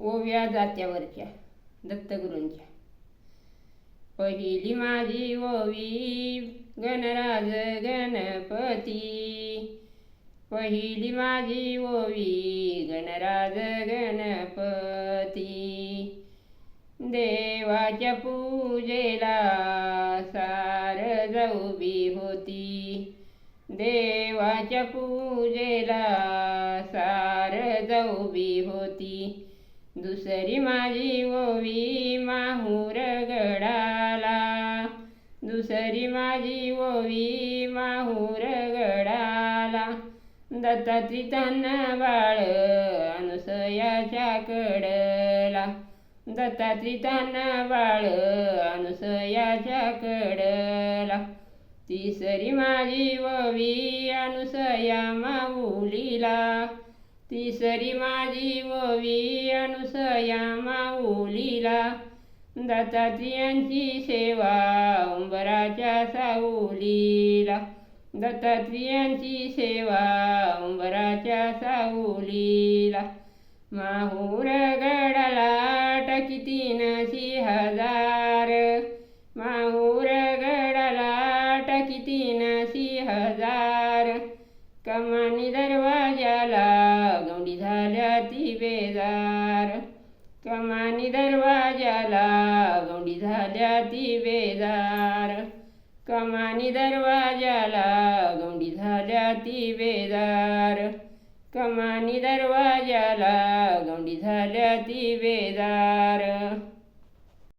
ओव्या जात्यावरच्या दत्तगुरूंच्या. पहिली माझी ओवी गणराज गणपती. पहिली माझी ओवी गणराज गणपती. देवाच्या पूजेला सार जाऊबी होती. देवाच्या पूजेला सार जाऊबी होती. दुसरी माझी ओवी माहूर गडाला दुसरी माझी ओवी माहूर गडाला दत्तात्री त्यांना बाळ अनुसयाच्या कडला दत्तात्री त्यांना बाळ अनुसयाच्या कडला तिसरी माझी ओवी अनुसया माऊलीला. तिसरी माझी ववी अनुसया माऊलीला. दत्तात्रियांची सेवा उंबराच्या साऊलीला. दत्तात्रियांची सेवा उंबराच्या साऊलीला. माहूर गडाला टकितीन सी हजार कमानी दरवाजाला गौंडी झाल्या ती बेजार. कमानी दरवाजाला गौंडी झाल्या ती बेजार. कमानी दरवाजाला गौंडी झाल्या ती बेजार. कमानी दरवाजाला गौंडी झाल्या ती बेजार.